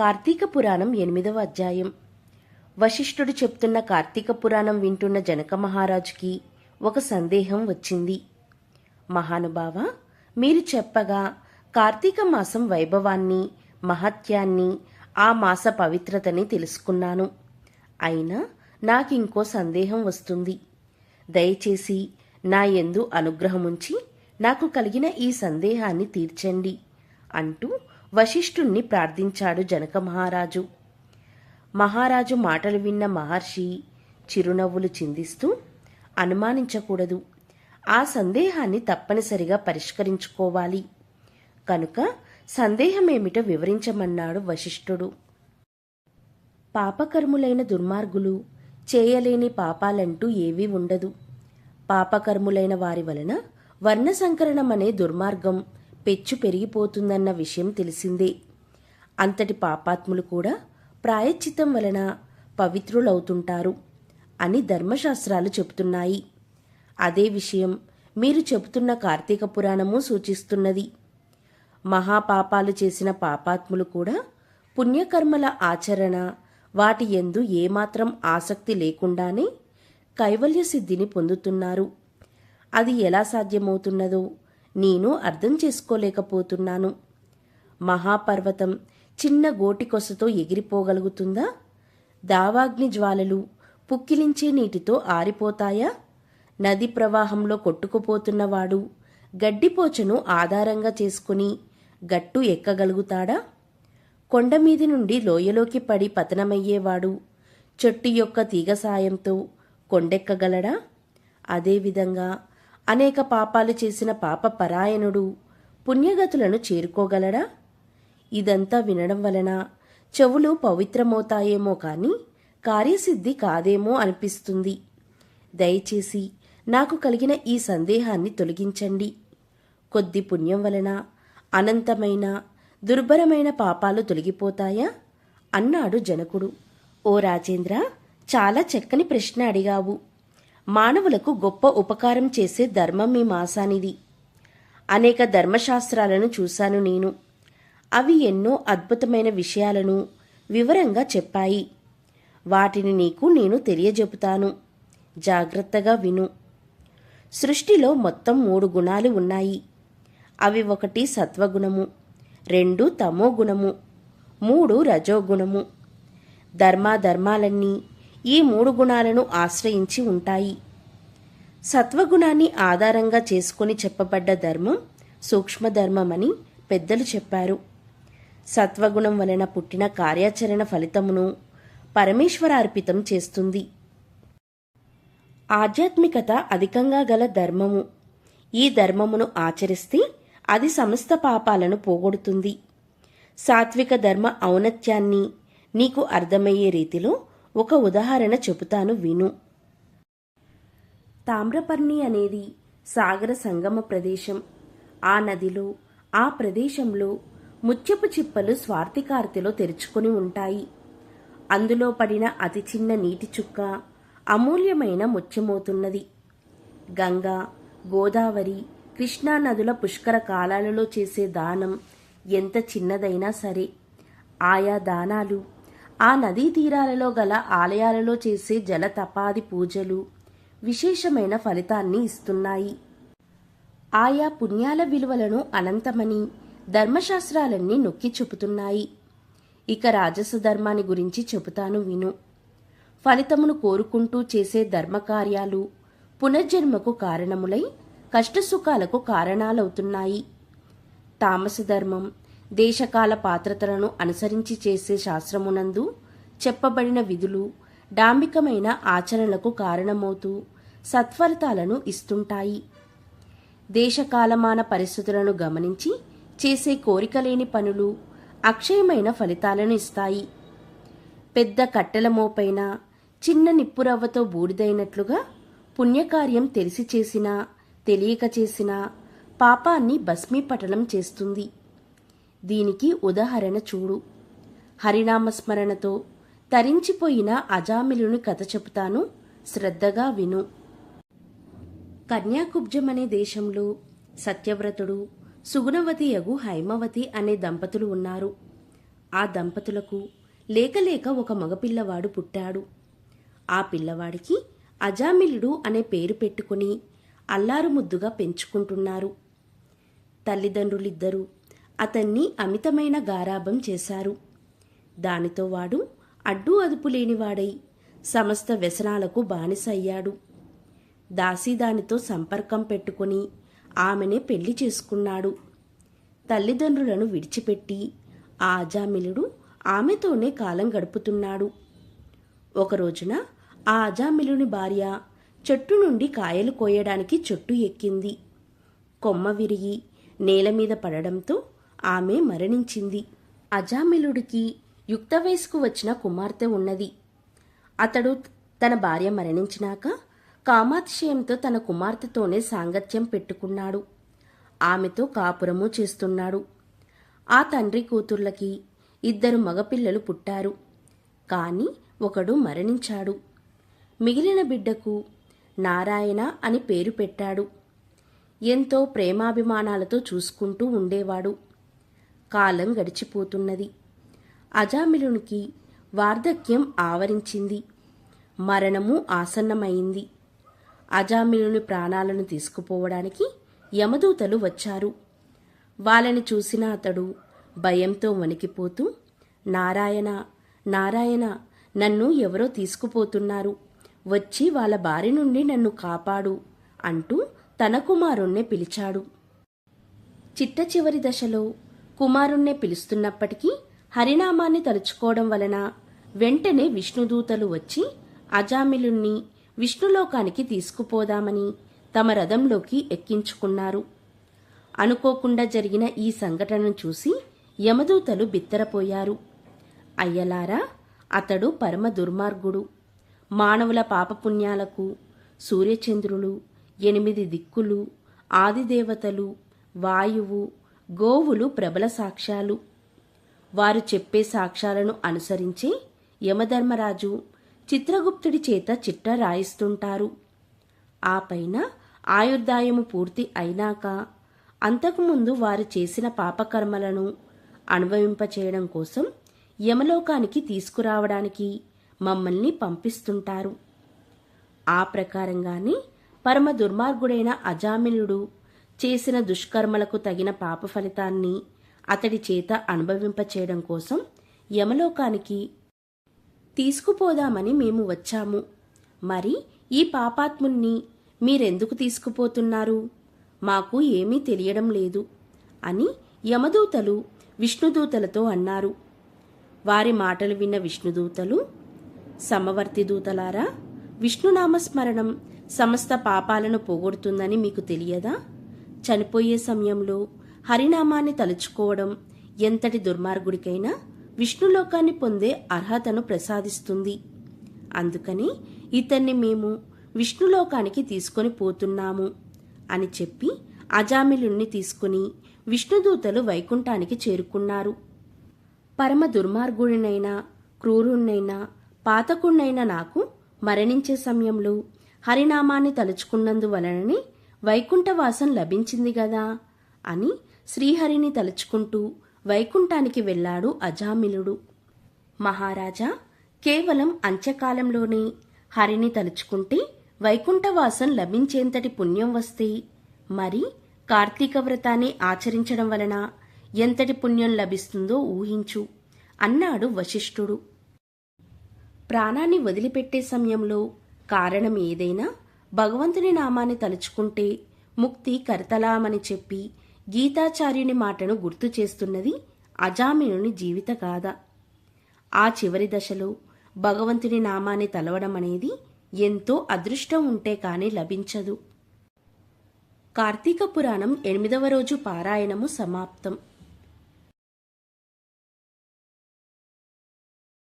కార్తీక పురాణం ఎనిమిదవ అధ్యాయం. వశిష్ఠుడు చెప్తున్న కార్తీక పురాణం వింటున్న జనక మహారాజుకి ఒక సందేహం వచ్చింది. మహానుభావ మీరు చెప్పగా కార్తీక మాసం వైభవాన్ని మహత్యాన్ని ఆ మాస పవిత్రతని తెలుసుకున్నాను. అయినా నాకింకో సందేహం వస్తుంది. దయచేసి నా యందు అనుగ్రహముంచి నాకు కలిగిన ఈ సందేహాన్ని తీర్చండి అంటూ వశిష్ఠుణ్ణి ప్రార్థించాడు జనక మహారాజు. మహారాజు మాటలు విన్న మహర్షి చిరునవ్వులు చిందిస్తూ అనుమానించకూడదు. ఆ సందేహాన్ని తప్పనిసరిగా పరిష్కరించుకోవాలి. కనుక సందేహమేమిటో వివరించమన్నాడు వశిష్ఠుడు. పాపకర్ములైన దుర్మార్గులు చేయలేని పాపాలంటూ ఏవీ ఉండదు. పాపకర్ములైన వారి వలన వర్ణ సంకరణం అనే దుర్మార్గం పెచ్చు పెరిగిపోతుందన్న విషయం తెలిసిందే. అంతటి పాపాత్ములు కూడా ప్రాయశ్చితం వలన పవిత్రులవుతుంటారు అని ధర్మశాస్త్రాలు చెబుతున్నాయి. అదే విషయం మీరు చెబుతున్న కార్తీక పురాణము సూచిస్తున్నది. మహాపాపాలు చేసిన పాపాత్ములు కూడా పుణ్యకర్మల ఆచరణ వాటి ఎందు ఏమాత్రం ఆసక్తి లేకుండానే కైవల్య సిద్ధిని పొందుతున్నారు. అది ఎలా సాధ్యమవుతున్నదో నేను అర్థం చేసుకోలేకపోతున్నాను. మహాపర్వతం చిన్న గోటికొసతో ఎగిరిపోగలుగుతుందా? దావాగ్ని జ్వాలలు పుక్కిలించే నీటితో ఆరిపోతాయా? నది ప్రవాహంలో కొట్టుకుపోతున్నవాడు గడ్డిపోచను ఆధారంగా చేసుకుని గట్టు ఎక్కగలుగుతాడా? కొండ మీది నుండి లోయలోకి పడి పతనమయ్యేవాడు చెట్టు యొక్క తీగ సాయంతో కొండెక్కగలడా? అదేవిధంగా అనేక పాపాలు చేసిన పాప పరాయణుడు పుణ్యగతులను చేరుకోగలడా? ఇదంతా వినడం వలన చెవులు పవిత్రమవుతాయేమో కాని కార్యసిద్ధి కాదేమో అనిపిస్తుంది. దయచేసి నాకు కలిగిన ఈ సందేహాన్ని తొలగించండి. కొద్ది పుణ్యం వలన అనంతమైన దుర్భరమైన పాపాలు తొలగిపోతాయా? అన్నాడు జనకుడు. ఓ రాజేంద్ర చాలా చక్కని ప్రశ్న అడిగావు. మానవులకు గొప్ప ఉపకారం చేసే ధర్మం మీ మాసానిది. అనేక ధర్మశాస్త్రాలను చూశాను నేను. అవి ఎన్నో అద్భుతమైన విషయాలను వివరంగా చెప్పాయి. వాటిని నీకు నేను తెలియజెపుతాను. జాగ్రత్తగా విను. సృష్టిలో మొత్తం మూడు గుణాలు ఉన్నాయి. అవి ఒకటి సత్వగుణము రెండు తమో గుణము మూడు రజోగుణము. ధర్మాధర్మాలన్నీ ఈ మూడు గుణాలను ఆశ్రయించి ఉంటాయి. సత్వగుణాన్ని ఆధారంగా చేసుకుని చెప్పబడ్డ ధర్మం సూక్ష్మధర్మమని పెద్దలు చెప్పారు. సత్వగుణం వలన పుట్టిన కార్యాచరణ ఫలితమును పరమేశ్వరార్పితం చేస్తుంది. ఆధ్యాత్మికత అధికంగా గల ధర్మము. ఈ ధర్మమును ఆచరిస్తే అది సమస్త పాపాలను పోగొడుతుంది. సాత్విక ధర్మ ఔన్నత్యాన్ని నీకు అర్థమయ్యే రీతిలో ఒక ఉదాహరణ చెబుతాను విను. తామ్రపర్ణి అనేది సాగర సంగమ ప్రదేశం. ఆ నదిలో ఆ ప్రదేశంలో ముత్యపు చిప్పలు స్వార్థికార్తిలో తెరుచుకొని ఉంటాయి. అందులో పడిన అతి చిన్న నీటి చుక్క అమూల్యమైన ముత్యమవుతున్నది గంగా గోదావరి కృష్ణా నదుల పుష్కర కాలాలలో చేసే దానం ఎంత చిన్నదైనా సరే. ఆయా దానాలు ఆ నదీ తీరాలలో గల ఆలయాలలో చేసే జలతపాది పూజలు విశేషమైన ఫలితాన్ని ఇస్తున్నాయి. ఆయా పుణ్యాల విలువలను అనంతమని ధర్మశాస్త్రాలన్నీ నొక్కి చెబుతున్నాయి. ఇక రాజస ధర్మాన్ని గురించి చెబుతాను విను. ఫలితమును కోరుకుంటూ చేసే ధర్మకార్యాలు పునర్జన్మకు కారణములై కష్టసుఖాలకు కారణాలవుతున్నాయి. తామస ధర్మం దేశకాల పాత్రతలను అనుసరించి చేసే శాస్త్రమునందు చెప్పబడిన విధులు డాంబికమైన ఆచరణలకు కారణమవుతూ సత్ఫలితాలను ఇస్తుంటాయి. దేశకాలమాన పరిస్థితులను గమనించి చేసే కోరికలేని పనులు అక్షయమైన ఫలితాలను ఇస్తాయి. పెద్ద కట్టెల మోపైన చిన్న నిప్పురవ్వతో బూడిదైనట్లుగా పుణ్యకార్యం తెలిసి చేసినా తెలియక చేసినా పాపాన్ని భస్మీపటనం చేస్తుంది. దీనికి ఉదాహరణ చూడు. హరినామస్మరణతో తరించిపోయిన అజామిలుని కథ చెబుతాను. శ్రద్ధగా విను. కన్యాకుబ్జం అనే దేశంలో సత్యవ్రతుడు సుగుణవతి యగు హైమవతి అనే దంపతులు ఉన్నారు. ఆ దంపతులకు లేకలేక ఒక మగపిల్లవాడు పుట్టాడు. ఆ పిల్లవాడికి అజామిలుడు అనే పేరు పెట్టుకుని అల్లారు ముద్దుగా పెంచుకుంటున్నారు. తల్లిదండ్రులిద్దరూ అతన్ని అమితమైన గారాభం చేశారు. దానితో వాడు అడ్డు అదుపు లేనివాడై సమస్త వ్యసనాలకు బానిస అయ్యాడు దాసి దానితో సంపర్కం పెట్టుకుని ఆమెనే పెళ్ళి చేసుకున్నాడు. తల్లిదండ్రులను విడిచిపెట్టి ఆ అజామిలుడు ఆమెతోనే కాలం గడుపుతున్నాడు. ఒక రోజున ఆ అజామిలుని భార్య చెట్టు నుండి కాయలు కోయడానికి చెట్టు ఎక్కింది. కొమ్మ విరిగి నేల మీద పడడంతో ఆమె మరణించింది. అజామిలుడికి యుక్త వయసుకు వచ్చిన కుమార్తె ఉన్నది. అతడు తన భార్య మరణించినాక కామాతిశయంతో తన కుమార్తెతోనే సాంగత్యం పెట్టుకున్నాడు. ఆమెతో కాపురము చేస్తున్నాడు. ఆ తండ్రి కూతుర్లకి ఇద్దరు మగపిల్లలు పుట్టారు. కాని ఒకడు మరణించాడు. మిగిలిన బిడ్డకు నారాయణ అని పేరు పెట్టాడు. ఎంతో ప్రేమాభిమానాలతో చూసుకుంటూ ఉండేవాడు. కాలం గడిచిపోతున్నది. అజామిలునికి వార్ధక్యం ఆవరించింది. మరణము ఆసన్నమైంది. అజామిలుని ప్రాణాలను తీసుకుపోవడానికి యమదూతలు వచ్చారు. వాళ్ళని చూసిన అతడు భయంతో వణికిపోతూ నారాయణ నారాయణ నన్ను ఎవరో తీసుకుపోతున్నారు. వచ్చి వాళ్ళ బారి నుండి నన్ను కాపాడు అంటూ తన కుమారుణ్ణి పిలిచాడు. చిట్ట చివరి దశలో కుమారుణ్ణే పిలుస్తున్నప్పటికీ హరినామాన్ని తలుచుకోవడం వలన వెంటనే విష్ణుదూతలు వచ్చి అజామిలుణ్ణి విష్ణులోకానికి తీసుకుపోదామని తమ రథంలోకి ఎక్కించుకున్నారు. అనుకోకుండా జరిగిన ఈ సంఘటనను చూసి యమదూతలు బిత్తరపోయారు. అయ్యలారా అతడు పరమ దుర్మార్గుడు. మానవుల పాపపుణ్యాలకు సూర్యచంద్రులు ఎనిమిది దిక్కులు ఆదిదేవతలు వాయువు గోవులు ప్రబల సాక్ష్యాలు. వారు చెప్పే సాక్ష్యాలను అనుసరించి యమధర్మరాజు చిత్రగుప్తుడి చేత చిట్ట రాయిస్తుంటారు. ఆ పైన ఆయుర్దాయము పూర్తి అయినాక అంతకుముందు వారు చేసిన పాపకర్మలను అనుభవింపచేయడం కోసం యమలోకానికి తీసుకురావడానికి మమ్మల్ని పంపిస్తుంటారు. ఆ ప్రకారంగానే పరమ దుర్మార్గుడైన అజామిలుడు చేసిన దుష్కర్మలకు తగిన పాప ఫలితాన్ని అతడి చేత అనుభవింపచేయడం కోసం యమలోకానికి తీసుకుపోదామని మేము వచ్చాము. మరి ఈ పాపాత్ముణ్ణి మీరెందుకు తీసుకుపోతున్నారు? మాకు ఏమీ తెలియడం లేదు అని యమదూతలు విష్ణుదూతలతో అన్నారు. వారి మాటలు విన్న విష్ణుదూతలు సమవర్తి దూతలారా విష్ణునామస్మరణం సమస్త పాపాలను పోగొడుతుందని మీకు తెలియదా? చనిపోయే సమయంలో హరినామాన్ని తలుచుకోవడం ఎంతటి దుర్మార్గుడికైనా విష్ణులోకాన్ని పొందే అర్హతను ప్రసాదిస్తుంది. అందుకని ఇతన్ని మేము విష్ణులోకానికి తీసుకొని పోతున్నాము అని చెప్పి అజామిలుణ్ణి తీసుకుని విష్ణుదూతలు వైకుంఠానికి చేరుకున్నారు. పరమ దుర్మార్గుడినైనా క్రూరుణ్ణైనా పాతకుణ్ణైనా నాకు మరణించే సమయంలో హరినామాన్ని తలుచుకున్నందువలనని వైకుంఠవాసం లభించింది గదా అని శ్రీహరిని తలుచుకుంటూ వైకుంఠానికి వెళ్ళాడు అజామిలుడు. మహారాజా కేవలం అంత్యకాలంలోనే హరిని తలుచుకుంటే వైకుంఠవాసం లభించేంతటి పుణ్యం వస్తే మరి కార్తీక వ్రతాన్ని ఆచరించడం వలన ఎంతటి పుణ్యం లభిస్తుందో ఊహించు అన్నాడు వశిష్ఠుడు. ప్రాణాన్ని వదిలిపెట్టే సమయంలో కారణం ఏదైనా భగవంతుని నామాన్ని తలుచుకుంటే ముక్తి కర్తలామని చెప్పి గీతాచార్యుని మాటను గుర్తు చేస్తున్నది అజామినుని జీవిత గాథ. ఆ చివరి దశలో భగవంతుని నామాన్ని తలవడం అనేది ఎంతో అదృష్టం ఉంటే కానీ లభించదు. కార్తీక పురాణం ఎనిమిదవ రోజు పారాయణము సమాప్తం.